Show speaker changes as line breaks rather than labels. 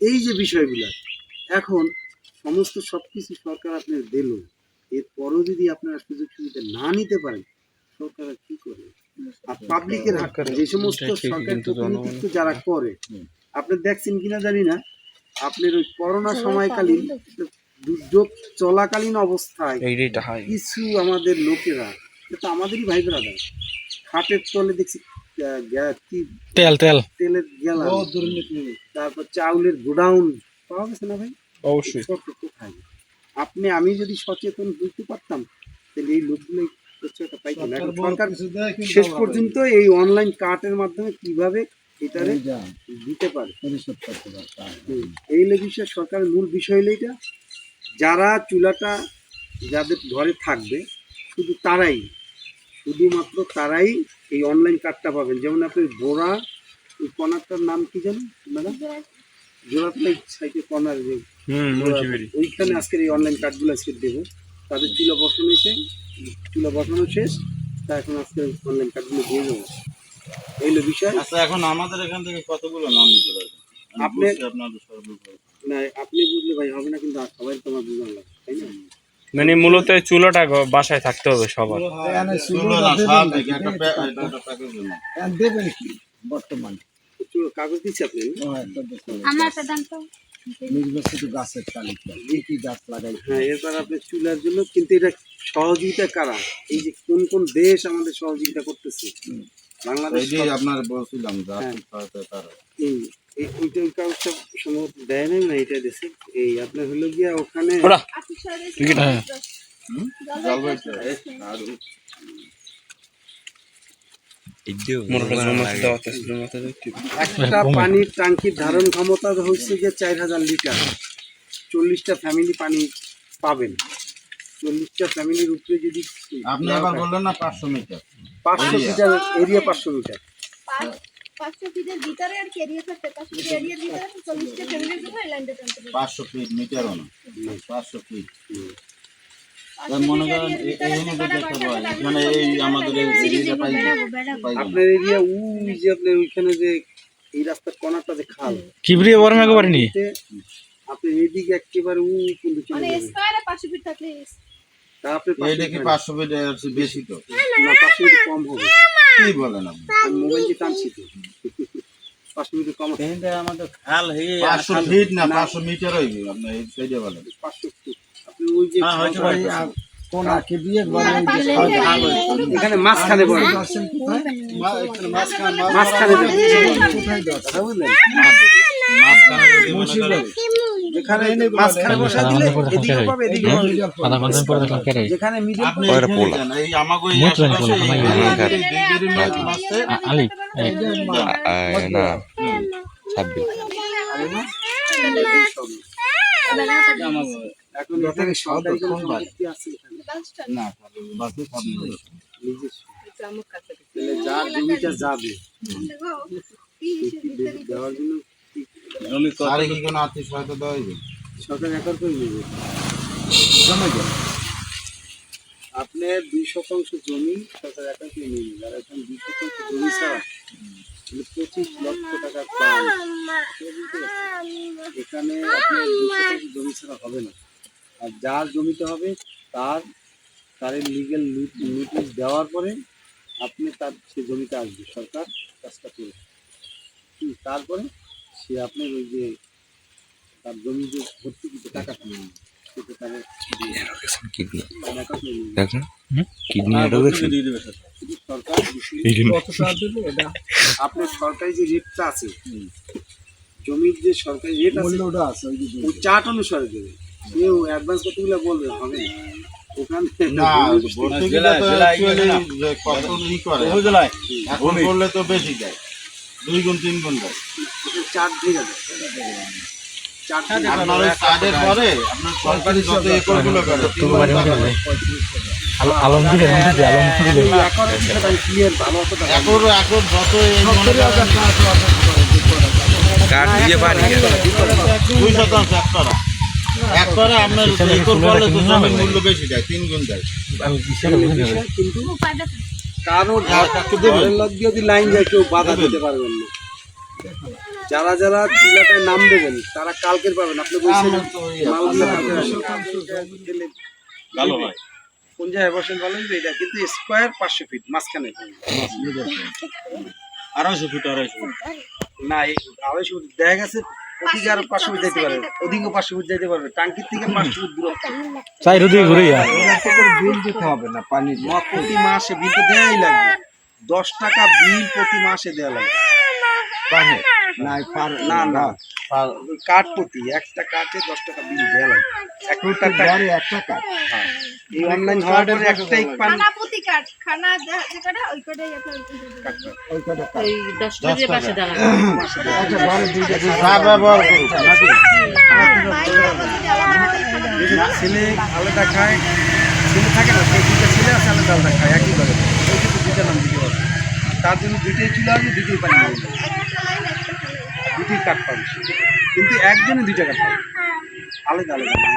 এই যে বিষয়গুলো এখন সমস্ত সব কিছু সরকার আপনার দিল। এরপরও যদি আপনারা সুযোগ সুবিধা না নিতে পারেন সরকার কি করবে? আর পাবলিকের যে সমস্ত সরকার প্রতিনিধিত্ব যারা করে আপনি দেখছেন কিনা জানি না আপনার ওই করোনা সময়কালীন দুর্যোগ চলাকালীন অবস্থায় কিছু আমাদের লোকেরা এটা আমাদেরই ভাই ব্রাদার খাটের তলে দেখছি
তেল তেল।
তেলের গেলা তারপর চাউলের গোডাউন পাওয়া গেছে না ভাই?
অবশ্যই।
কোথায় আপনি আমি যদি সচেতন বুঝতে পারতাম তাহলে এই লোকগুলো সরকার শেষ পর্যন্ত এই অনলাইন কার্টের মাধ্যমে কীভাবে এটারে দিতে পারে। এই হলো সরকারের মূল বিষয় হলো এটা যারা চুলাটা যাদের ঘরে থাকবে শুধু তারাই শুধুমাত্র তারাই এই অনলাইন কার্ডটা পাবেন। যেমন আপনি বোরা ওই কর্নারটার নাম কি জানেন ম্যাডাম? জোড়াতলাই সাইডে কর্নার যে ওইখানে আজকের এই অনলাইন কার্ডগুলো আজকে দেবো। তাদের চুলা বসানো হয়েছে চুলা বসানো শেষ। তা এখন আজকে অনলাইন কার্ডগুলো দিয়ে দেবো। এই হলো বিষয়।
আচ্ছা এখন আমাদের এখান থেকে কতগুলো নাম নিতে পারবেন?
আপনি-
সর্বপ্রথম।
না আপনি বুঝলে ভাই হবে না কিন্তু সবাই তোমার বুঝলাম তাই না?
মানে মূলত চুলোটা বাসায় থাকতে হবে সবার।
বর্তমান
কাগজ দিচ্ছে আপনি
আমার একটা দাম তো
নির্বাচিত গাছের তালিকা কি কি গাছ লাগাই
হ্যাঁ এরপর আপনি চুলার জন্য কিন্তু এটা সহযোগিতা কারা? এই যে কোন কোন দেশ আমাদের সহযোগিতা করতেছে? বাংলাদেশ
আপনার বলছিলাম যে
হ্যাঁ। ওইটা ওই কাগজটা সম্ভবত দেয় নাই না এটা দেশে এই আপনার হলো গিয়া ওখানে একটা পানির টাঙ্কির ধারণ ক্ষমতা হচ্ছে যে চার হাজার লিটার। চল্লিশটা ফ্যামিলি পানি পাবেন। চল্লিশটা ফ্যামিলির উপরে যদি
আপনি আবার বললেন না পাঁচশো মিটার
পাঁচশো মিটার এরিয়া পাঁচশো মিটার
পাঁচশো ফিট
পাঁচশো ফিট মিটারও না পাঁচশো ফিট মনে করেন? মানে এই আমাদের
আপনার এরিয়া যে আপনার ওইখানে যে এই রাস্তার যে খাল।
কিবরিয়ে বরং একবার নি?
এতে আপনি এইদিকে একেবারে উই কিন্তু
মানে স্কয়ারে পাঁচশো ফিট থাকলে
এই দেখি পাঁচশো বেশি তো
না পাঁচশো কম হবে
কি বলেন আপনি
আমি মোবাইল দিয়ে টানছি তো
আমাদের খাল হয়ে
পাঁচশো ফিট না পাঁচশো মিটার হইবে আপনি এই বলেন
পাঁচশো ফুট আপনি ওই যে
হ্যাঁ।
কোনাকে দিয়ে।
এখানে মাঝখানে পড়ে? মাঝখানে
মাঝখানে মনে
যেখানে মাঝখানে বসা দিলে এদিকে পাবে এদিকে
আধা ঘণ্টা পরে দেখলাম কেটে
যেখানে মিডিল
আপনি এখানে যান, এই আমাগো এই আশেপাশে মাঝে
আলি
না। ছাব্বিশ।
এখন এখানে সরকারি কোনো সম্পত্তি
না বাসে সামনে
যার জমিটা যাবে দেওয়ার জন্য কি
আরে কি কোনো আর্থিক সহায়তা দেওয়া হইবে?
সরকার একর করে নেবে। আপনার দুই শতাংশ জমি সরকার একর করে নেবে আর এখন দুই শতাংশ জমি ছাড়া পঁচিশ লক্ষ টাকার প্ল্যান এখানে আপনার দুই শতাংশ জমি ছাড়া হবে না। আর যার জমিতে হবে তার তার লিগেল নোটিশ দেওয়ার পরে আপনি তার সে জমিতে আসবে সরকার কাজটা করে। হুম, তারপরে সে আপনার ওই যে তার জমি যে তাহলে
কিডনি
টাকা? আপনার সরকারি যে রেটটা আছে জমির যে সরকারি রেট আছে
আছে ওই
চার্ট অনুসারে দেবে। কেউ অ্যাডভান্স কতগুলো বলবে হবে
এখন তো বেশি দেয়। দুই গুণ তিন গুণ দেয়।
চার্ট দিয়ে
মনে দুই শতাংশ এক করা আপনার একর করলে তো জমির মূল্য বেশি দেয় তিন গুণ দেয়
বিষয় কিন্তু কারও ঘরের লোক যদি লাইন যায় কেউ বাধা দিতে পারবেন না। যারা যারা চুলাটায় নাম দেবেন তারা কালকের পাবেন। আপনি বলছেন কালকে গেলে
ভালো হয়।
কোন জায়গায় বসেন বলেন তো এটা কিন্তু স্কোয়ার পাঁচশো ফিট মাঝখানে।
আড়াইশো ফিট আড়াইশো ফুট
না এই আড়াইশো ফুট দেখা গেছে অধিক আরও পাঁচশো ফুট যেতে পারবে অধিকও পাঁচশো ফুট যেতে পারবে। টাঙ্কির থেকে পাঁচশো ফুট দূরত্ব
চাইরো দিয়ে ঘুরে
বিল দিতে হবে না পানি।
প্রতি মাসে বিল তো দেওয়াই লাগবে। দশ টাকা বিল প্রতি মাসে দেওয়া লাগবে।
পানি? না পার
না না ওই কাঠ প্রতি একটা কাঠে দশ টাকা বিল দেওয়া লাগবে একটা টাকা
একটা কাজ
হ্যাঁ। এই অনলাইন হওয়ার পরে একটাই পান।
প্রতি কাঠ। খানা ওই।
ওই
ওই দশ পাশে দাঁড়ানো।
আচ্ছা দুইটা
যা ব্যবহার নাকি?
দিবে না।
ছেলে আলাদা খায় ছেলে থাকে না সেই দুইটা ছেলে আছে আলাদা আলাদা খায় একই করে ওই দুইটা নাম দিতে তার জন্য দুইটাই চুলা আছে দুইটাই পানি কাঠ পাবে কিন্তু একজনে দুই টাকা পাবে আলাদা আলাদা।